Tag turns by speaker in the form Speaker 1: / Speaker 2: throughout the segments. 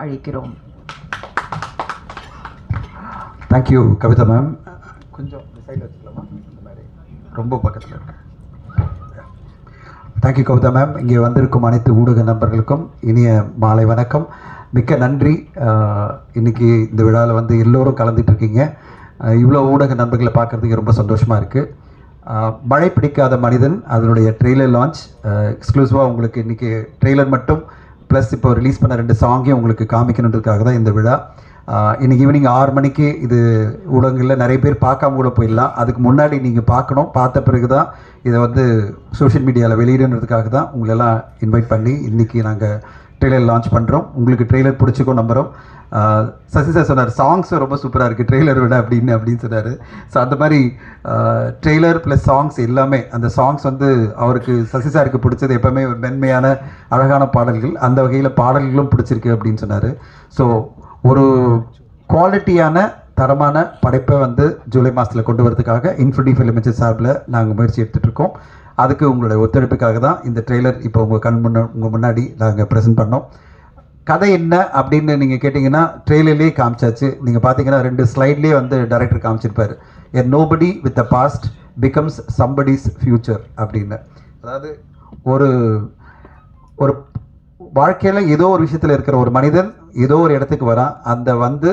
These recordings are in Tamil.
Speaker 1: அழைக்கிறோம்.
Speaker 2: தேங்க்யூ கவிதா மேம் கொஞ்சம் சைடில் வச்சுக்கலாமா? இந்த மாதிரி. ரொம்ப பக்கத்தில் இருக்கு. தேங்க்யூ கவிதா மேம் இங்கே வந்திருக்கும் அனைத்து ஊடக நண்பர்களுக்கும் இனிய மாலை வணக்கம். மிக்க நன்றி. இன்னைக்கு இந்த விழாவில் வந்து எல்லோரும் கலந்துட்டு இருக்கீங்க. அஹ், இவ்வளோ ஊடக நண்பர்களை பார்க்குறதுக்கு ரொம்ப சந்தோஷமாக இருக்குது மழை பிடிக்காத மனிதன் அதனுடைய ட்ரெய்லர் லான்ச் எக்ஸ்க்ளூசிவாக உங்களுக்கு இன்றைக்கி ட்ரெய்லர் மட்டும் ப்ளஸ் இப்போ ரிலீஸ் பண்ண ரெண்டு சாங்கையும் உங்களுக்கு காமிக்கணுன்றதுக்காக தான் இந்த விழா. இன்றைக்கி இன்னைக்கு ஈவினிங் ஆறு மணிக்கு இது ஊடகங்களில் நிறைய பேர் பார்க்காம கூட போயிடலாம். அதுக்கு முன்னாடி நீங்கள் பார்க்கணும். பார்த்த பிறகு தான் இதை வந்து சோஷியல் மீடியாவில் வெளியிடணுன்றதுக்காக தான் உங்களெல்லாம் இன்வைட் பண்ணி இன்றைக்கி நாங்கள் ட்ரெய்லர் லான்ச் பண்ணுறோம் உங்களுக்கு ட்ரெய்லர் பிடிச்சிக்கோ நம்புகிறோம் சசி சார் சொன்னார் சாங்ஸும் ரொம்ப சூப்பராக இருக்குது ட்ரெய்லர் விட அப்படின்னு அப்படின்னு சொன்னார். ஸோ அந்த மாதிரி ட்ரெய்லர் ப்ளஸ் சாங்ஸ் எல்லாமே அந்த சாங்ஸ் வந்து அவருக்கு சசி சாருக்கு பிடிச்சது எப்போவுமே ஒரு மென்மையான அழகான பாடல்கள். அந்த வகையில் பாடல்களும் பிடிச்சிருக்கு அப்படின்னு சொன்னார். ஸோ ஒரு குவாலிட்டியான தரமான படைப்பை வந்து ஜூலை மாதத்தில் கொண்டு வரதுக்காக இன்ஃபினி ஃபிலிமிச்சர் சார்பில் நாங்கள் முயற்சி எடுத்துகிட்டு இருக்கோம். அதுக்கு உங்களுடைய ஒத்துழைப்புக்காக தான் இந்த ட்ரெய்லர் இப்போ உங்கள் கண் முன்ன உங்கள் முன்னாடி நாங்கள் ப்ரெசென்ட் பண்ணோம். கதை என்ன அப்படின்னு நீங்கள் கேட்டிங்கன்னா ட்ரெய்லர்லேயே காமிச்சாச்சு. நீங்கள் பார்த்தீங்கன்னா ரெண்டு ஸ்லைட்லேயே வந்து director காமிச்சிருப்பார். A nobody with a past becomes somebody's future அப்படின்னு. அதாவது ஒரு ஒரு வாழ்க்கையில் ஏதோ ஒரு விஷயத்தில் இருக்கிற ஒரு மனிதன் ஏதோ ஒரு இடத்துக்கு வரான். அந்த வந்து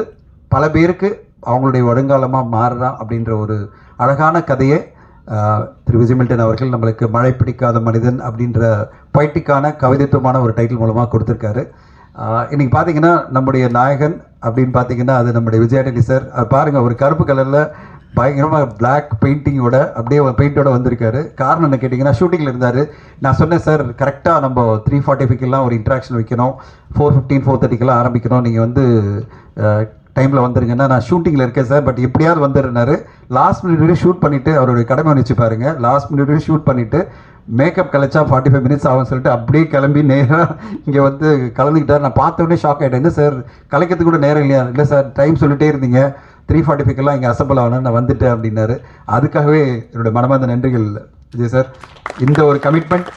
Speaker 2: பல பேருக்கு அவங்களுடைய வருங்காலமாக மாறுறான் அப்படின்ற ஒரு அழகான கதையை திரு விஜயமில்டன் அவர்கள் நம்மளுக்கு மழை பிடிக்காத மனிதன் அப்படின்ற பொய்டிக்கான கவிதைத்துவமான ஒரு டைட்டில் மூலமாக கொடுத்துருக்காரு. இன்றைக்கி பார்த்தீங்கன்னா நம்முடைய நாயகன் அப்படின்னு பார்த்தீங்கன்னா அது நம்முடைய விஜயாடனி சார். அது பாருங்கள் ஒரு கருப்பு கலரில் பயங்கரமாக பிளாக் பெயிண்டிங்கோட அப்படியே பெயிண்டோட வந்திருக்காரு. காரணம் என்ன கேட்டிங்கன்னா ஷூட்டிங்கில் இருந்தார். நான் சொன்னேன் சார் கரெக்டாக நம்ம த்ரீ ஃபார்ட்டி ஃபைவ்க்கெல்லாம் ஒரு இன்ட்ராக்ஷன் வைக்கணும். ஃபோர் ஃபிஃப்டீன் ஃபோர் தேர்ட்டிக்கெல்லாம் ஆரம்பிக்கணும். நீங்கள் வந்து டைமில் வந்துருங்கன்னா நான் ஷூட்டிங்கில் இருக்கேன் சார். பட் எப்படியாவது வந்துருந்தாரு லாஸ்ட் மினிட் வரையும் ஷூட் பண்ணிவிட்டு அவருடைய கடமை வச்சு பாருங்க. லாஸ்ட் மினிட் வரையும் ஷூட் பண்ணிவிட்டு மேக்கப் கலைச்சா ஃபார்ட்டி ஃபைவ் மினிட்ஸ் ஆகும்னு சொல்லிட்டு அப்படியே கிளம்பி நேராக இங்கே வந்து கலந்துக்கிட்டார். நான் பார்த்த உடனே ஷாக் ஆகிட்டேன் என்ன சார் கலைக்கிறதுக்கு கூட நேரம் இல்லையா? இல்லை சார் டைம் சொல்லிட்டே இருந்தீங்க. த்ரீ ஃபார்ட்டி ஃபைவ்க்கெல்லாம் இங்கே அசம்பிள் ஆகணும். நான் வந்துட்டேன் அப்படின்னாரு. அதுக்காகவே என்னுடைய மனமார்ந்த நன்றிகள் விஜய் சார். இந்த ஒரு கமிட்மெண்ட்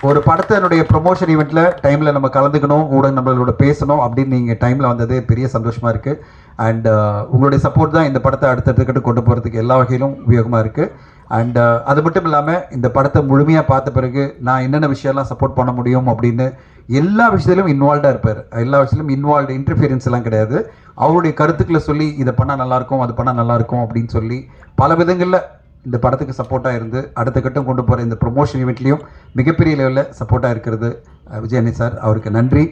Speaker 2: ஒரு படத்தினுடைய ப்ரொமோஷன் ஈவெண்ட்டில் டைமில் நம்ம கலந்துக்கணும் ஊடக நம்மளோட பேசணும் அப்படின்னு நீங்கள் டைமில் வந்ததே பெரிய சந்தோஷமாக இருக்குது அண்ட் uh, உங்களுடைய சப்போர்ட் தான் இந்த படத்தை அடுத்தடுத்துக்கிட்டு கொண்டு போகிறதுக்கு எல்லா வகையிலும் உபயோகமாக இருக்குது அண்ட் uh, அது மட்டும் இல்லாமல் இந்த படத்தை முழுமையாக பார்த்த பிறகு நான் என்னென்ன விஷயம்லாம் சப்போர்ட் பண்ண முடியும் அப்படின்னு எல்லா விஷயத்திலும் இன்வால்வ்டாக இருப்பார். எல்லா விஷயத்திலும் இன்வால்வ்டு இன்டர்ஃபியரன்ஸ் எல்லாம் கிடையாது. அவருடைய கருத்துக்களை சொல்லி இதை பண்ணால் நல்லாயிருக்கும் அது பண்ணால் நல்லாயிருக்கும் அப்படின்னு சொல்லி பல விதங்களில் இந்த படத்துக்கு சப்போர்ட்டாக இருந்து அடுத்த கட்டம் கொண்டு போகிற இந்த ப்ரொமோஷன் ஈவெண்ட்லேயும் மிகப்பெரிய லெவலில் சப்போர்ட்டாக இருக்கிறது அஹ், சார் அவருக்கு நன்றி.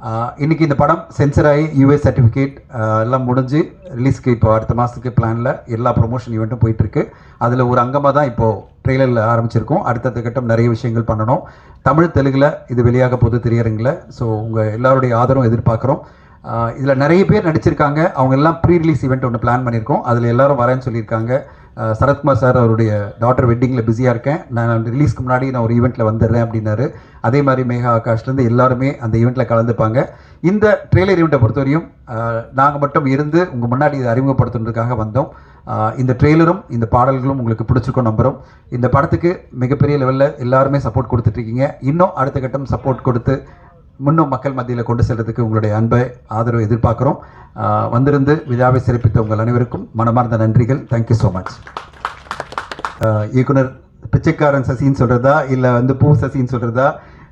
Speaker 2: இன்றைக்கி இன்னைக்கு இந்த படம் சென்சர் ஆகி யூஎஸ் சர்டிஃபிகேட் எல்லாம் முடிஞ்சு ரிலீஸ்க்கு இப்போ அடுத்த மாதத்துக்கு பிளானில் எல்லா ப்ரொமோஷன் ஈவெண்ட்டும் போயிட்டுருக்கு அதில் ஒரு அங்கமாக தான் இப்போது ட்ரெய்லரில் ஆரம்பிச்சிருக்கோம். அடுத்தடுத்த கட்டம் நிறைய விஷயங்கள் பண்ணணும். தமிழ் தெலுங்கில் இது வெளியாக போது திரையரங்கில். ஸோ உங்கள் எல்லாருடைய ஆதரவும் எதிர்பார்க்குறோம். இதில் நிறைய பேர் நடிச்சிருக்காங்க. அவங்க எல்லாம் ப்ரீ ரிலீஸ் ஈவெண்ட் ஒன்று பிளான் பண்ணியிருக்கோம். அதில் எல்லோரும் வரேன்னு சொல்லியிருக்காங்க. சரத்குமார் சார் அவருடைய டாட்டர் வெட்டிங்கில் பிஸியாக இருக்கேன். நான் ரிலீஸ்க்கு முன்னாடி நான் ஒரு ஈவெண்ட்டில் வந்துடுறேன் அப்படின்னாரு. அதே மாதிரி மேகா ஆகாஷ்லேருந்து எல்லாருமே அந்த ஈவெண்ட்டில் கலந்துப்பாங்க. இந்த ட்ரெய்லர் ஈவெண்ட்டை பொறுத்தவரையும் நாங்கள் மட்டும் இருந்து உங்கள் முன்னாடி இதை அறிமுகப்படுத்துறதுக்காக வந்தோம். இந்த ட்ரெய்லரும் இந்த பாடல்களும் உங்களுக்கு பிடிச்சிருக்கும் நம்புகிறோம் இந்த படத்துக்கு மிகப்பெரிய லெவலில் எல்லாருமே சப்போர்ட் கொடுத்துட்ருக்கீங்க இன்னும் அடுத்த கட்டம் சப்போர்ட் கொடுத்து முன்னும் மக்கள் மத்தியில் கொண்டு செல்றதுக்கு உங்களுடைய அன்பை ஆதரவு எதிர்பார்க்குறோம். வந்திருந்து விழாவை சிறப்பித்த உங்கள் அனைவருக்கும் மனமார்ந்த நன்றிகள். தேங்க்யூ ஸோ மச் இயக்குனர் பிச்சைக்காரன் சசின்னு சொல்கிறதா இல்லை வந்து பூ சசின்னு சொல்கிறதா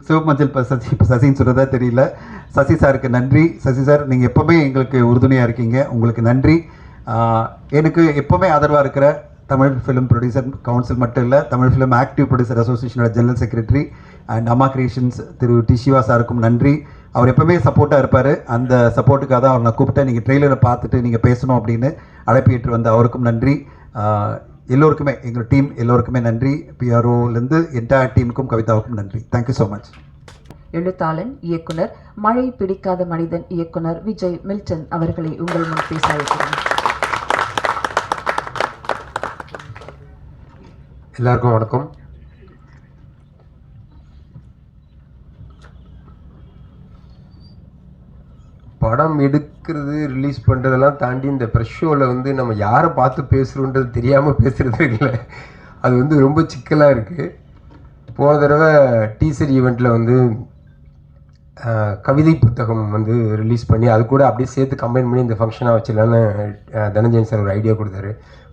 Speaker 2: சிவமஞ்சள் இப்போ சசி சசின்னு சொல்கிறதா தெரியல. சசி சாருக்கு நன்றி. சசி சார் நீங்கள் எப்போவுமே எங்களுக்கு உறுதுணையாக இருக்கீங்க. உங்களுக்கு நன்றி. எனக்கு எப்போவுமே ஆதரவாக இருக்கிற தமிழ் ஃபிலிம் ப்ரொடியூசர் கவுன்சில் மட்டும் இல்லை Tamil film active producer அசோசியேஷனோட general secretary and Amma creations Thiru T Siva சாருக்கும் நன்றி. அவர் எப்பவுமே சப்போர்ட்டாக இருப்பார். அந்த சப்போர்ட்டுக்காக தான் அவர் நான் கூப்பிட்டேன். நீங்கள் ட்ரெய்லரை பார்த்துட்டு நீங்கள் பேசணும் அப்படின்னு அழைப்பிட்டு வந்த அவருக்கும் நன்றி. எல்லோருக்குமே எங்கள் டீம் எல்லோருக்குமே நன்றி. பிஆர்ஓலேருந்து என்டையர் டீமுக்கும் கவிதாவுக்கும் நன்றி. தேங்க்யூ ஸோ மச்
Speaker 1: எழுத்தாளன் இயக்குனர் மழை பிடிக்காத மனிதன் இயக்குனர் விஜய் மில்டன் அவர்களை உங்கள் முன் பேச அழைக்கிறேன்.
Speaker 3: எல்லாருக்கும் வணக்கம். படம் எடுக்கிறது ரிலீஸ் பண்ணுறதெல்லாம் தாண்டி இந்த ப்ரெஷ் ஷோவில் வந்து நம்ம யாரை பார்த்து பேசுகிறோன்றது தெரியாமல் பேசுகிறது இல்லை. அது வந்து ரொம்ப சிக்கலாக இருக்குது போன தடவை டீசர் ஈவெண்ட்டில் வந்து கவிதை புத்தகம் வந்து ரிலீஸ் பண்ணி அது கூட அப்படியே சேர்த்து கம்பைன் பண்ணி இந்த ஃபங்க்ஷனாக வச்சிடலான்னு தனஞ்சயன் சார் ஒரு ஐடியா கொடுத்தாரு.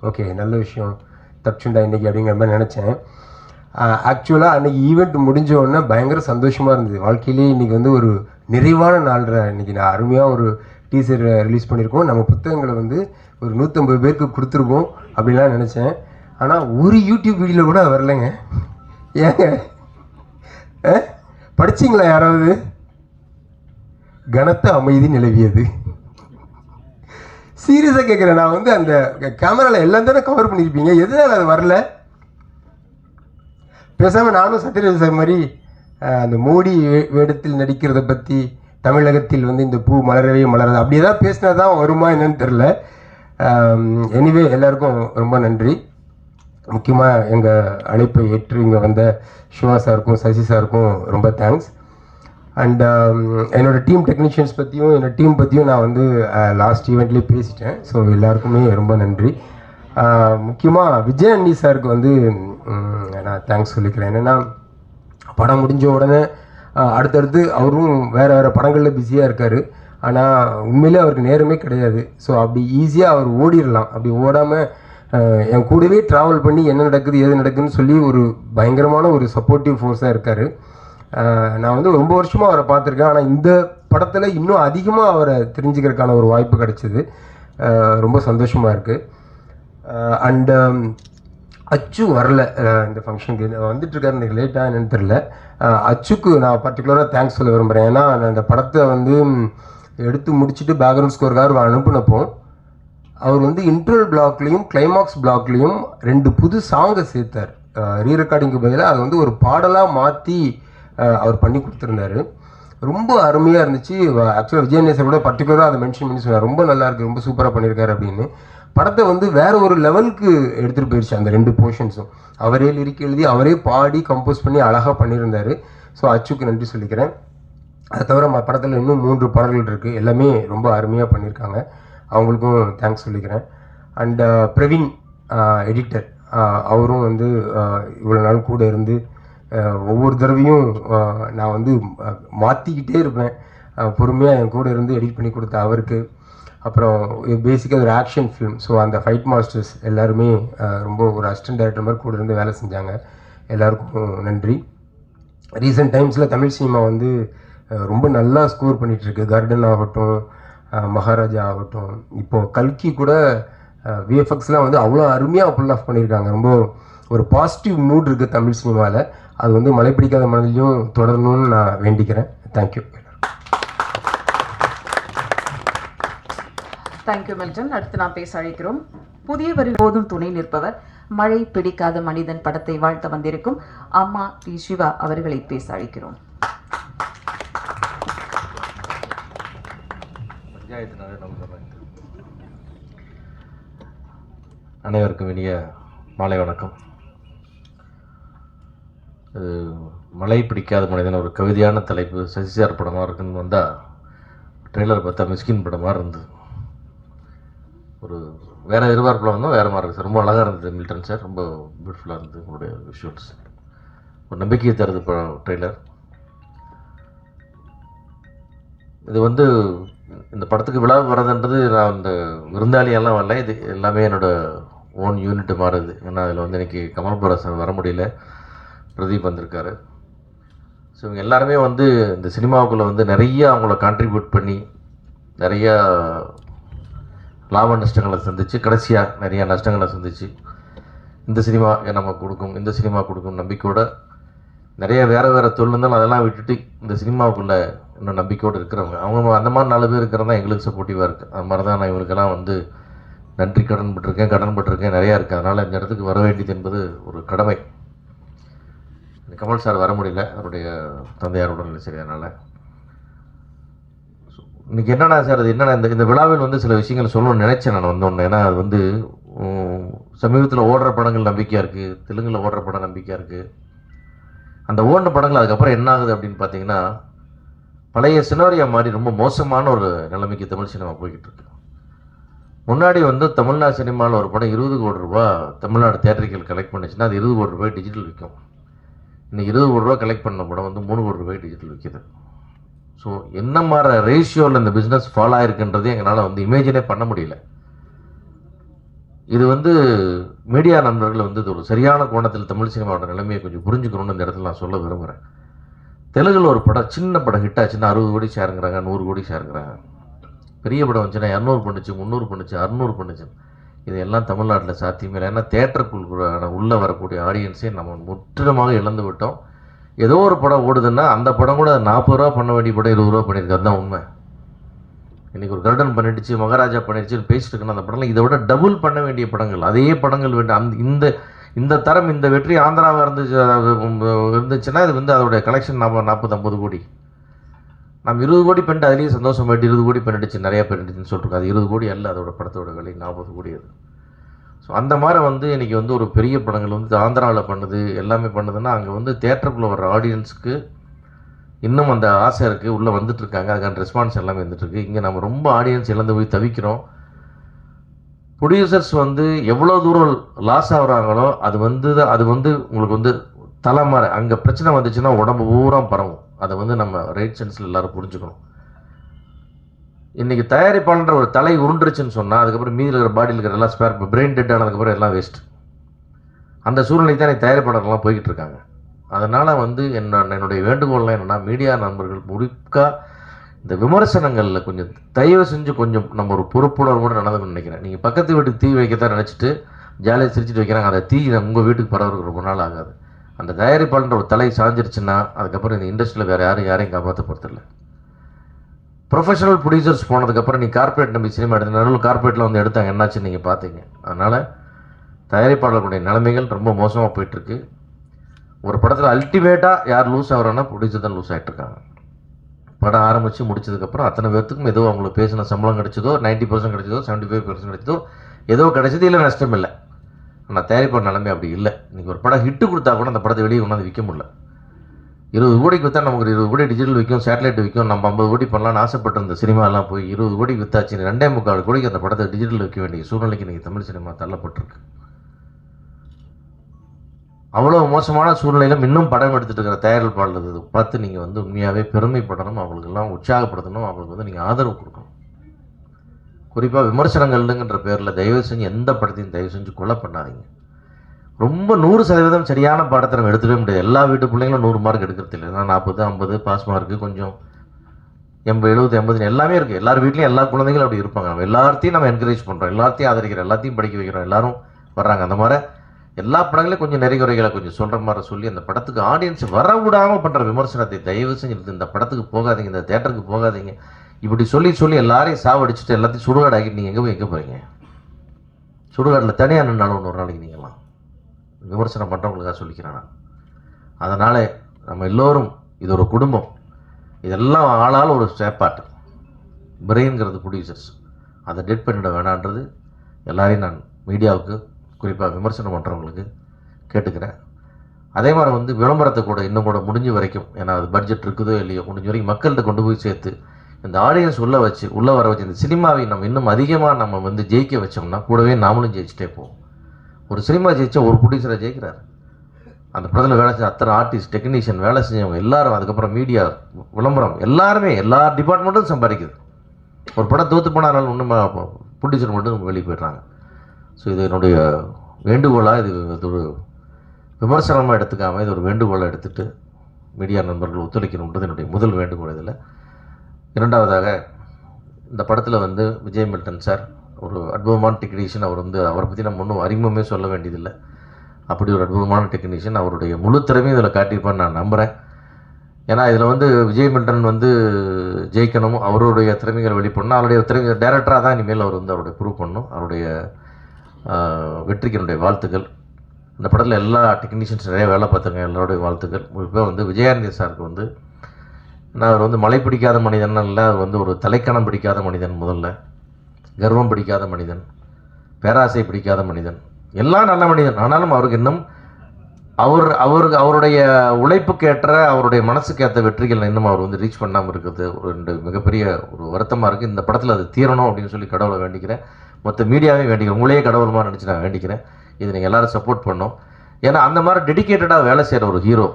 Speaker 3: ஓகே நல்ல விஷயம். தப்பிச்சுண்டா இன்றைக்கி அப்படிங்கிற மாதிரி நினச்சேன். ஆக்சுவலாக அன்னைக்கு ஈவெண்ட் முடிஞ்ச உடனே பயங்கர சந்தோஷமாக இருந்தது. வாழ்க்கையிலேயே இன்னைக்கு வந்து ஒரு நிறைவான நாள்ற இன்னைக்கு நான் அருமையாக ஒரு டீசர் ரிலீஸ் பண்ணியிருக்கோம். நம்ம புத்தகங்களை வந்து ஒரு நூற்றம்பது பேருக்கு கொடுத்துருக்கோம் அப்படின்லாம் நினச்சேன். ஆனால் ஒரு யூடியூப் வீடியோவில் கூட வரலைங்க. ஏங்க? ஆ? யாராவது? கனத்த அமைதி நிலவியது. சீரியஸாக கேட்குறேன் நான் வந்து அந்த கேமராவில் எல்லாம் தானே கவர் பண்ணியிருப்பீங்க. எதனால அது வரல? பேசாமல் நானும் சத்யராஜ் சார் மாதிரி அந்த மோடி வே- வேடத்தில் நடிக்கிறத பற்றி தமிழகத்தில் வந்து இந்த பூ மலரவே மலராது. அப்படி ஏதாவது பேசினா தான் வருமா என்னன்னு தெரில எனிவே எல்லாருக்கும் ரொம்ப நன்றி. முக்கியமாக எங்கள் அழைப்பை ஏற்று இங்கே வந்த சிவா சாருக்கும் சசி சாருக்கும் ரொம்ப தேங்க்ஸ் அண்ட் um, என்னோட டீம் டெக்னீஷியன்ஸ் பற்றியும் என்னோட டீம் பற்றியும் நான் வந்து uh, லாஸ்ட் ஈவெண்ட்லேயே பேசிட்டேன். ஸோ எல்லாருக்குமே ரொம்ப நன்றி. Uh, முக்கியமாக விஜய் அண்ணி சாருக்கு வந்து நான் தேங்க்ஸ் சொல்லிக்கிறேன். என்னென்னா படம் முடிஞ்ச உடனே uh, அடுத்தடுத்து அவரும் வேறு வேறு படங்களில் பிஸியாக இருக்கார். ஆனால் உண்மையிலே அவருக்கு நேரமே கிடையாது. ஸோ அப்படி ஈஸியாக அவர் ஓடிடலாம் அப்படி ஓடாமல் என் கூடவே ட்ராவல் பண்ணி என்ன நடக்குது ஏது நடக்குதுன்னு சொல்லி ஒரு பயங்கரமான ஒரு சப்போர்ட்டிவ் ஃபோர்ஸாக இருக்கார். நான் வந்து ரொம்ப வருஷமாக அவரை பார்த்துருக்கேன். ஆனால் இந்த படத்தில் இன்னும் அதிகமாக அவரை தெரிஞ்சுக்கிறதுக்கான ஒரு வாய்ப்பு கிடைச்சிது. ரொம்ப சந்தோஷமாக இருக்குது அண்டு um, அச்சு வரல இந்த ஃபங்க்ஷனுக்கு வந்துட்டுருக்காரு எனக்கு லேட்டாக என்னன்னு தெரில அச்சுக்கு நான் பர்டிகுலராக தேங்க்ஸ் சொல்ல விரும்புகிறேன் ஏன்னா நான் இந்த படத்தை வந்து எடுத்து முடிச்சுட்டு பேக்ரவுண்ட் ஸ்கோர்கார் அனுப்பினப்போ அவர் வந்து இன்டர்வல் பிளாக்லேயும் கிளைமாக்ஸ் பிளாக்லேயும் ரெண்டு புது சாங்கை சேர்த்தார். ரீ ரெக்கார்டிங்க்கு பதிலாக அதை வந்து ஒரு பாடலாக மாற்றி அவர் பண்ணி கொடுத்துருந்தாரு. ரொம்ப அருமையாக இருந்துச்சு. ஆக்சுவலாக விஜயநேசர் கூட பர்டிகுலராக அதை மென்ஷன் பண்ணி சொன்னார். ரொம்ப நல்லா இருக்குது ரொம்ப சூப்பராக பண்ணியிருக்காரு அப்படின்னு. படத்தை வந்து வேற ஒரு லெவலுக்கு எடுத்துகிட்டு போயிடுச்சு அந்த ரெண்டு போர்ஷன்ஸும் அவரே லிரிக் எழுதி அவரே பாடி கம்போஸ் பண்ணி அழகாக பண்ணியிருந்தார். ஸோ அச்சுக்கு நன்றி சொல்லிக்கிறேன். அதை தவிர ம படத்தில் இன்னும் மூன்று பாடல்கள் இருக்குது எல்லாமே ரொம்ப அருமையாக பண்ணியிருக்காங்க. அவங்களுக்கும் தேங்க்ஸ் சொல்லிக்கிறேன். அண்ட் பிரவீன் எடிட்டர் அவரும் வந்து இவ்வளோ நாள் கூட இருந்து ஒவ்வொரு தடவையும் நான் வந்து மாற்றிக்கிட்டே இருப்பேன். பொறுமையாக என் கூட இருந்து எடிட் பண்ணி கொடுத்த அவருக்கு. அப்புறம் பேசிக்காக ஒரு ஆக்ஷன் ஃபிலிம் ஸோ அந்த ஃபைட் மாஸ்டர்ஸ் எல்லாருமே ரொம்ப ஒரு அசிஸ்டன்ட் டைரக்டர் மாதிரி கூட இருந்து வேலை செஞ்சாங்க. எல்லாருக்கும் நன்றி. ரீசெண்ட் டைம்ஸில் தமிழ் சினிமா வந்து ரொம்ப நல்லா ஸ்கோர் பண்ணிகிட்ருக்கு கார்டன் ஆகட்டும் மகாராஜா ஆகட்டும். இப்போது கல்கி கூட விஎஃப்எக்ஸ்லாம் வந்து அவ்வளோ அருமையாக புல் ஆஃப் பண்ணியிருக்காங்க ரொம்ப ஒரு பாசிட்டிவ் மூட் இருக்குது தமிழ் சினிமாவில் அது வந்து மழை பிடிக்காத மனதிலையும் தொடரணும்னு நான் வேண்டிக்கிறேன். தேங்க்யூ
Speaker 1: தேங்க்யூ மில்டன் அடுத்து நாம் பேச அழைக்கிறோம். புதியவரில் போதும் துணை நிற்பவர் மழை பிடிக்காத மனிதன் படத்தை வாழ்த்த வந்திருக்கும் அம்மா டி. சிவா அவர்களை பேச அழைக்கிறோம்.
Speaker 4: அனைவருக்கும் இனிய மாலை வணக்கம். மழை பிடிக்காத மனிதன் ஒரு கவிதையான தலைப்பு சசிசார் படமாக இருக்குன்னு வந்தால் ட்ரெய்லர் பார்த்தா மிஸ்கின் படமாக இருந்தது. ஒரு வேறு எதிர்பார்ப்பில் வந்தோம் வேறு மாதிரி சார் ரொம்ப அழகாக இருந்தது மில்டன் சார். ரொம்ப பியூட்டிஃபுல்லாக இருந்தது உங்களுடைய விஷுவல்ஸ் ஒரு நம்பிக்கையை தருது படம் ட்ரெய்லர் இது வந்து இந்த படத்துக்கு விழா வர்றதுன்றது நான் இந்த விருந்தாளியெல்லாம் வரல. இது எல்லாமே என்னோட ஓன் யூனிட் மாறுது. ஏன்னா அதில் வந்து இன்னைக்கு கமல்புராசன் வர முடியல. பிரதீப் வந்திருக்காரு. ஸோ இவங்க எல்லாருமே வந்து இந்த சினிமாவுக்குள்ளே வந்து நிறைய அவங்கள கான்ட்ரிபியூட் பண்ணி நிறையா லாப நஷ்டங்களை சந்தித்து கடைசியாக நிறைய நஷ்டங்களை சந்திச்சு இந்த சினிமா நம்ம கொடுக்கும் இந்த சினிமா கொடுக்கும் நம்பிக்கையோட நிறைய வேறு வேறு தொழில் இருந்தாலும் அதெல்லாம் விட்டுட்டு இந்த சினிமாவுக்குள்ளே இன்னும் நம்பிக்கையோடு இருக்கிறவங்க. அவங்க அந்த மாதிரி நாலு பேர் இருக்கிறது தான் எங்களுக்கு சப்போர்ட்டிவாக இருக்குது அது மாதிரி தான் நான் இவங்களுக்கெல்லாம் வந்து நன்றி கடன் பட்டிருக்கேன் கடன் பட்டிருக்கேன் நிறையா இருக்குது அதனால் இந்த இடத்துக்கு வர வேண்டியது என்பது ஒரு கடமை. கமல் சார் வர முடியல. அவருடைய தந்தையார் உடல்நிலை சரியானால இன்னைக்கு என்னென்னா சார் அது? என்னென்ன இந்த இந்த விழாவில் வந்து சில விஷயங்கள் சொல்லணும்னு நினைச்சேன் நான் வந்தோன்னு ஏன்னா அது வந்து சமீபத்தில் ஓடுற படங்கள் நம்பிக்கையாக இருக்குது தெலுங்கில் ஓடுற படம் நம்பிக்கையாக இருக்குது அந்த ஓடின படங்கள் அதுக்கப்புறம் என்ன ஆகுது அப்படின்னு பார்த்தீங்கன்னா பழைய சினோரியா மாதிரி ரொம்ப மோசமான ஒரு நிலைமைக்கு தமிழ் சினிமா போய்கிட்டு இருக்கு. முன்னாடி வந்து தமிழ்நாடு சினிமாவில் ஒரு படம் இருபது கோடி ரூபா தமிழ்நாடு தேட்டர்கள் கலெக்ட் பண்ணிச்சுன்னா அது இருபது கோடி ரூபாய் டிஜிட்டல் விற்கும் இன்றைக்கி இருபது கோடி ரூபா கலெக்ட் பண்ண படம் வந்து மூணு கோடி ரூபாய் டிஜிட்டல் விற்கிது ஸோ என்ன மாதிரி ரேஷியோவில் இந்த பிஸ்னஸ் ஃபாலோ ஆயிருக்குன்றது எங்களால் வந்து இமேஜினே பண்ண முடியல. இது வந்து மீடியா நண்பர்கள் வந்து இது ஒரு சரியான கோணத்தில் தமிழ் சினிமாவோட நிலைமையை கொஞ்சம் புரிஞ்சுக்கணும்னு இந்த இடத்துல நான் சொல்ல விரும்புகிறேன் தெலுங்கில் ஒரு படம் சின்ன படம் ஹிட் ஆச்சுன்னா அறுபது கோடி ஷேருங்கிறாங்க நூறு கோடி ஷேருங்கிறாங்க பெரிய படம் வந்துச்சுன்னா இரநூறு பண்ணுச்சு முந்நூறு பண்ணுச்சு அறுநூறு பண்ணுச்சு இதெல்லாம் தமிழ்நாட்டில் சாத்தியமே இல்லை. ஏன்னா தேட்டருக்குள் உள்ளே வரக்கூடிய ஆடியன்ஸே நம்ம முற்றிலுமாக இழந்து விட்டோம். ஏதோ ஒரு படம் ஓடுதுன்னா அந்த படம் கூட நாற்பது ரூபா பண்ண வேண்டிய படம் இருபது ரூபா பண்ணியிருக்காரு தான் உண்மை. இன்னைக்கு ஒரு கர்டன் பண்ணிடுச்சு மகாராஜா பண்ணிடுச்சுன்னு பேசிட்டு இருக்கணும் அந்த படம்லாம் இதை விட டபுள் பண்ண வேண்டிய படங்கள். அதே படங்கள் வேண்டும் அந்த இந்த இந்த தரம் இந்த வெற்றி ஆந்திராவாக இருந்துச்சு இருந்துச்சுன்னா இது வந்து அதோடைய கலெக்ஷன் நாற்பது ஐம்பது கோடி. நம்ம இருபது கோடி பண்ணிட்டு அதுலேயும் சந்தோஷம் பட்டு இருபது கோடி பண்ணிடுச்சு நிறையா பண்ணிடுச்சுன்னு சொல்லிருக்கோம் அது இருபது கோடி அல்ல அதோட படத்தோட விலை நாற்பது கோடி அது. ஸோ அந்த மாதிரி வந்து இன்றைக்கி வந்து ஒரு பெரிய படங்கள் வந்து ஆந்திராவில் பண்ணுது எல்லாமே பண்ணுதுன்னா அங்கே வந்து தேட்டருக்குள்ளே வர ஆடியன்ஸுக்கு இன்னும் அந்த ஆசை இருக்குது உள்ளே வந்துட்டுருக்காங்க அதுக்கான ரெஸ்பான்ஸ் எல்லாமே வந்துட்டுருக்கு. இங்கே நம்ம ரொம்ப ஆடியன்ஸ் இழந்து போய் தவிக்கிறோம். ப்ரொடியூசர்ஸ் வந்து எவ்வளோ தூரம் லாஸ் ஆகுறாங்களோ அது வந்து அது வந்து உங்களுக்கு வந்து தலைமறை அங்கே பிரச்சனை வந்துச்சுன்னா உடம்பு பூரா பரவும். அதை வந்து நம்ம ரைட் சென்ஸில் எல்லாரும் புரிஞ்சுக்கணும். இன்றைக்கி தயாரிப்பாளன்ற ஒரு தலை உருண்டுருச்சுன்னு சொன்னால் அதுக்கப்புறம் மீதியில் இருக்கிற பாடியில் இருக்கிற எல்லாம் ஸ்பேர் பிரெயின் டெட் ஆனதுக்கப்புறம் எல்லாம் வேஸ்ட் அந்த சூழ்நிலைக்கு தான் இன்னைக்கு தயாரிப்பாளர்கள்லாம் போய்கிட்டு இருக்காங்க. அதனால் வந்து என்ன என்னுடைய வேண்டுகோள்லாம் என்னென்னா மீடியா நண்பர்கள் முழுக்கா இந்த விமர்சனங்களில் கொஞ்சம் தயவு செஞ்சு கொஞ்சம் நம்ம ஒரு பொறுப்புணர்வோடு நடந்துக்கணும்னு நினைக்கிறேன். நீங்கள் பக்கத்து வீட்டுக்கு தீ வைக்கத்தான் நினச்சிட்டு ஜாலியாக சிரிச்சிட்டு வைக்கிறாங்க அந்த தீ உங்கள் வீட்டுக்கு பரவறதுக்கு ரொம்ப நாள் ஆகாது. அந்த தயாரிப்பாளன்ற ஒரு தலை சாஞ்சிருச்சுன்னா அதுக்கப்புறம் இந்த இண்டஸ்ட்ரியில் வேறு யாரும் யாரையும் காப்பாற்ற போகிறதில்ல ப்ரொஃபஷனல் ப்ரொடியூசர்ஸ் போனதுக்கப்புறம் நீ கார்ப்பரேட் நம்பி சினிமா எடுத்து நடுவில் கார்பரேட்டில் வந்து எடுத்தாங்க. என்னாச்சுன்னு நீங்கள் பார்த்தீங்க? அதனால் தயாரிப்பாளர்களுடைய நிலைமைகள் ரொம்ப மோசமாக போயிட்டுருக்கு. ஒரு படத்தில் அல்டிமேட்டாக யார் லூஸ் ஆகிறான்னா ப்ரொடியூசர் தான் லூஸ் ஆகிட்டுருக்காங்க படம் ஆரம்பித்து முடிச்சதுக்கப்புறம் அத்தனை பேர்த்துக்கும் ஏதோ அவங்களுக்கு பேசின சம்பளம் கிடைச்சதோ 90% பர்சன்ட் கிடைச்சதோ செவன்ட்டி ஃபைவ் பர்சன்ட் கிடைச்சதோ ஏதோ கிடைச்சது இல்லை நஷ்டம் இல்லை. ஆனால் தயாரிப்பாளர் நிலைமை அப்படி இல்லை. இன்றைக்கி ஒரு படம் ஹிட்டு கொடுத்தா கூட அந்த படத்தை வெளியே கொண்டாந்து விற்க முடியல. இருபது கோடிக்கு விற்றா நமக்கு இருபது கோடி டிஜிட்டல் விற்கும் சேட்டலைட் விற்கும் நம்ம ஐம்பது கோடி பண்ணலாம்னு ஆசைப்பட்டு இந்த சினிமாலாம் போய் இருபது கோடி விற்றாச்சு ரெண்டே முக்கால் கோடிக்கு அந்த படத்தை டிஜிட்டல் விற்க வேண்டிய சூழ்நிலைக்கு இன்றைக்கி தமிழ் சினிமா தள்ளப்பட்டிருக்கு. அவ்வளோ மோசமான சூழ்நிலையிலும் இன்னும் படம் எடுத்துகிட்டு இருக்கிற தயாரிப்பாளர் பார்த்து நீங்கள் வந்து உண்மையாகவே பெருமைப்படணும் அவங்களுக்கெல்லாம் உற்சாகப்படுத்தணும் அவங்களுக்கு வந்து நீங்கள் ஆதரவு கொடுக்கணும். குறிப்பாக விமர்சனங்கள்ங்கிற பேரில் தயவு செஞ்சு எந்த படத்தையும் தயவு செஞ்சு கொலை பண்ணாதீங்க. ரொம்ப நூறு சதவீதம் சரியான படத்தை நம்ம எடுத்துக்கவே முடியாது. எல்லா வீட்டு பிள்ளைங்களும் நூறு மார்க் எடுக்கிறது இல்லை. ஏன்னா நாற்பது ஐம்பது பாஸ் மார்க்கு கொஞ்சம் எண்பது எழுபது எண்பது எல்லாமே இருக்குது எல்லார் வீட்லேயும் எல்லா குழந்தைகளும் அப்படி இருப்பாங்க. நம்ம எல்லாத்தையும் நம்ம என்கரேஜ் பண்ணுறோம் எல்லாத்தையும் ஆதரிக்கிறோம். எல்லாத்தையும் படிக்க வைக்கிறோம். எல்லாரும் வர்றாங்க. அந்த மாதிரி எல்லா படங்களையும் கொஞ்சம் நெறிகுறைகளை குறைகளை கொஞ்சம் சொல்கிற மாதிரி சொல்லி அந்த படத்துக்கு ஆடியன்ஸ் வர விடாமல் பண்ணுற விமர்சனத்தை தயவு செஞ்சு இந்த படத்துக்கு போகாதீங்க. இந்த தேட்டருக்கு போகாதீங்க. இப்படி சொல்லி சொல்லி எல்லாரையும் சாவடிச்சுட்டு எல்லாத்தையும் சுடுகாடு ஆகிட்டு நீங்கள் எங்கே போய் எங்கே போகிறீங்க சுடுகாட்டில் தனியாக நின்னாலும் ஒரு நாளைக்கு நீங்களாம் விமர்சனம் பண்ணுறவங்களுக்காக சொல்லிக்கிறேன் நான். அதனால் நம்ம எல்லோரும் இது ஒரு குடும்பம். இதெல்லாம் ஆளால் ஒரு சேப்பாட்டு பிரெயின்ங்கிறது ப்ரொடியூசர்ஸ் அதை டெட் பண்ணிட வேணான்றது எல்லாரையும் நான் மீடியாவுக்கு குறிப்பாக விமர்சனம் பண்ணுறவங்களுக்கு கேட்டுக்கிறேன். அதே மாதிரி வந்து விளம்பரத்தை கூட இன்னும் கூட முடிஞ்ச வரைக்கும் ஏன்னா அது பட்ஜெட் இருக்குதோ இல்லையோ முடிஞ்ச வரைக்கும் மக்கள்கிட்ட கொண்டு போய் சேர்த்து இந்த ஆடியன்ஸ் உள்ளே வச்சு உள்ளே வர வச்சு இந்த சினிமாவை நம்ம இன்னும் அதிகமாக நம்ம வந்து ஜெயிக்க வச்சோம்னா கூடவே நாமளும் ஜெயிச்சிட்டே போவோம். ஒரு சினிமா ஜெயிச்சா ஒரு ப்ரொடியூசரை ஜெயிக்கிறார். அந்த படத்தில் வேலை செஞ்ச அத்தனை ஆர்டிஸ்ட் டெக்னீஷியன் வேலை செஞ்சவங்க எல்லாரும் அதுக்கப்புறம் மீடியா விளம்பரம் எல்லாருமே எல்லா டிபார்ட்மெண்ட்டும் சம்பாதிக்குது. ஒரு படம் தோற்று போனாலும் ஒன்றும் ப்ரொடியூசர் மட்டும் வெளியே போயிடுறாங்க. ஸோ இது என்னுடைய வேண்டுகோளாக இது இது ஒரு விமர்சனமாக எடுத்துக்காமல் இது ஒரு வேண்டுகோளாக எடுத்துகிட்டு மீடியா நண்பர்கள் ஒத்துழைக்கணுன்றது என்னுடைய முதல் வேண்டுகோள் இதில். இரண்டாவதாக இந்த படத்தில் வந்து விஜய் மில்டன் சார் ஒரு அற்புதமான டெக்னீஷியன் அவர் வந்து அவரை பற்றி நம்ம ஒன்றும் அறிமுகமே சொல்ல வேண்டியதில்லை. அப்படி ஒரு அற்புதமான டெக்னீஷியன் அவருடைய முழு திறமையும் இதில் காட்டியிருப்பான்னு நான் நம்புகிறேன் ஏன்னா இதில் வந்து விஜய் மில்டன் வந்து ஜெயிக்கணும் அவருடைய திறமைகளை வெளிப்படணும். அவருடைய திறமை டேரக்டராக தான் இனிமேல் அவர் வந்து அவருடைய ப்ரூவ் பண்ணணும். அவருடைய வெற்றிக்கு என்னுடைய வாழ்த்துக்கள். இந்த படத்தில் எல்லா டெக்னீஷியன்ஸ் நிறைய வேலை பார்த்துருங்க எல்லாருடைய வாழ்த்துக்கள். குறிப்பாக வந்து விஜயானந்தி சாருக்கு வந்து நான் அவர் வந்து மலை பிடிக்காத மனிதன் அல்ல அவர் வந்து ஒரு தலைக்கணம் பிடிக்காத மனிதன் முதல்ல. கர்வம் பிடிக்காத மனிதன் பேராசை பிடிக்காத மனிதன். எல்லாம் நல்ல மனிதன். ஆனாலும் அவருக்கு இன்னும் அவர் அவருக்கு அவருடைய உழைப்புக்கேற்ற அவருடைய மனசுக்கேற்ற வெற்றிகள் இன்னும் அவர் வந்து ரீச் பண்ணாமல் இருக்கிறது ஒரு ரெண்டு மிகப்பெரிய ஒரு வருத்தமாக இருக்குது இந்த படத்தில் அது தீரணும் அப்படின்னு சொல்லி கடவுளை வேண்டிக்கிறேன். மொத்த மீடியாவே வேண்டிக்கிறேன். உங்களையே கடவுளமாக நினச்சி நான் வேண்டிக்கிறேன். இது நீங்கள் எல்லாரும் சப்போர்ட் பண்ணோம். ஏன்னா அந்த மாதிரி டெடிகேட்டடாக வேலை செய்கிற ஒரு ஹீரோ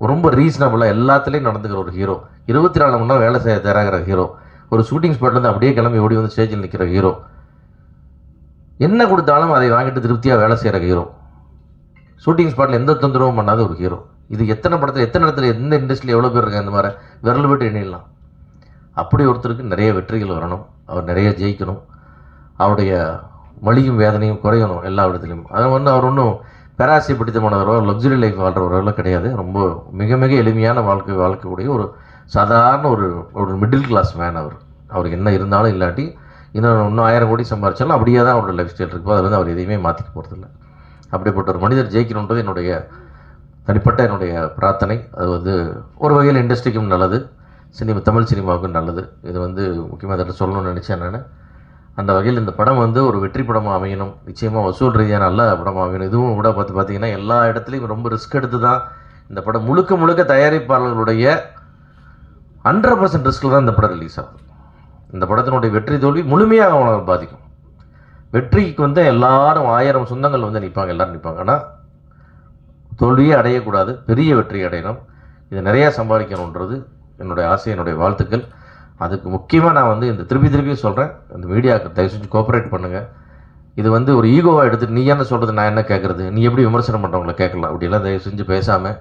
Speaker 4: ரொம்ப ரீசனபிளாக எல்லாத்துலேயும் நடந்துக்கிற ஒரு ஹீரோ இருபத்தி நாலு மணி நேரம் வேலை செய்ய தயாராகிற ஹீரோ ஒரு ஷூட்டிங் ஸ்பாட்லேருந்து அப்படியே கிளம்பி ஓடி வந்து ஸ்டேஜில் நிற்கிற ஹீரோ என்ன கொடுத்தாலும் அதை வாங்கிட்டு திருப்தியாக வேலை செய்கிற ஹீரோ ஷூட்டிங் ஸ்பாட்டில் எந்த தொந்தரவும் பண்ணாத ஒரு ஹீரோ இது எத்தனை படத்தில் எத்தனை இடத்துல எந்த இண்டஸ்ட்ரியில் எவ்வளோ பேர் இருக்காங்க இந்த மாதிரி விரல் விட்டு எண்ணிடலாம். அப்படி ஒருத்தருக்கு நிறைய வெற்றிகள் வரணும். அவர் நிறைய ஜெயிக்கணும். அவருடைய வழியும் வேதனையும் குறையணும் எல்லா இடத்துலையும் அதை வந்து அவர் ஒன்றும் பேராசை பிடித்தமானவரோ லக்ஸுரி லைஃப் வாழ்கிறவர்களோ கிடையாது. ரொம்ப மிக மிக எளிமையான வாழ்க்கை வாழ்க்கக்கூடிய ஒரு சாதாரண ஒரு ஒரு மிடில் கிளாஸ் மேன் அவர். அவருக்கு என்ன இருந்தாலும் இல்லாட்டி இன்னும் இன்னும் ஆயிரம் கோடி சம்பாரிச்சாலும் அப்படியே தான் அவரோட லைஃப் ஸ்டைல் இருக்கும் அதுலேருந்து வந்து அவர் எதையுமே மாற்றிக்க போகிறதில்ல அப்படிப்பட்ட ஒரு மனிதர் ஜெயிக்கணுன்றது என்னுடைய தனிப்பட்ட என்னுடைய பிரார்த்தனை. அது வந்து ஒரு வகையில் இண்டஸ்ட்ரிக்கும் நல்லது. சினிமா தமிழ் சினிமாவுக்கும் நல்லது. இது வந்து முக்கியமாக அதை சொல்லணும்னு நினச்சேன் நான். அந்த வகையில் இந்த படம் வந்து ஒரு வெற்றி படமாக அமையணும். நிச்சயமாக வசூல் ரீதியாக நல்ல படமாக அமையணும். இதுவும் கூட பார்த்து பார்த்தீங்கன்னா எல்லா இடத்துலையும் ரொம்ப ரிஸ்க் எடுத்து தான் இந்த படம் முழுக்க முழுக்க தயாரிப்பாளர்களுடைய ஹண்ட்ரட் பர்சன்ட் ரிஸ்கில் தான் இந்த படம் ரிலீஸ் ஆகுது. இந்த படத்தினுடைய வெற்றி தோல்வி முழுமையாக அவனை பாதிக்கும். வெற்றிக்கு வந்து எல்லாரும் ஆயிரம் சொந்தங்கள் வந்து நிற்பாங்க எல்லோரும் நிற்பாங்க ஆனால் தோல்வியே அடையக்கூடாது. பெரிய வெற்றி அடையணும். இதை நிறையா சம்பாதிக்கணுன்றது என்னுடைய ஆசை என்னுடைய வாழ்த்துக்கள். அதுக்கு முக்கியமாக நான் வந்து இந்த திருப்பி திருப்பி சொல்கிறேன் இந்த மீடியாவுக்கு தயவு செஞ்சு கோஆப்ரேட் பண்ணுங்கள் இது வந்து ஒரு ஈகோவாக எடுத்துட்டு நீ என்ன சொல்கிறது நான் என்ன கேட்குறது நீ எப்படி விமர்சனம் பண்ணுறவங்கள கேட்கலாம். அப்படிலாம் தயவு செஞ்சு பேசாமல்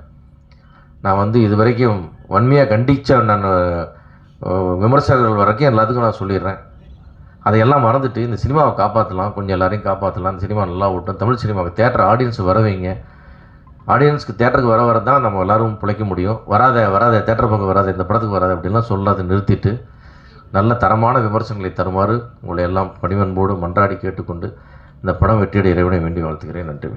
Speaker 4: நான் வந்து இது வரைக்கும் வன்மையாக கண்டித்த நான் விமர்சகர்கள் வரைக்கும் எல்லாத்துக்கும் நான் சொல்லிடுறேன். அதையெல்லாம் மறந்துட்டு இந்த சினிமாவை காப்பாற்றலாம் கொஞ்சம் எல்லாரையும் காப்பாற்றலாம் இந்த சினிமா நல்லா ஓட்டும். தமிழ் சினிமாவுக்கு தேட்டர் ஆடியன்ஸ் வர வைங்க. ஆடியன்ஸ்க்கு தேட்டருக்கு வர வர தான் நம்ம எல்லாரும் பிழைக்க முடியும். வராத வராத தேட்டர் பக்கம் வராத இந்த படத்துக்கு வராது அப்படின்லாம் சொல்லாத நிறுத்திட்டு நல்ல தரமான விமர்சனங்களை தருமாறு உங்களை எல்லாம் பணிவன்போடு மன்றாடி கேட்டுக்கொண்டு இந்த படம் வெற்றியடை இறைவனை வேண்டி வாழ்த்துகிறேன். நன்றி.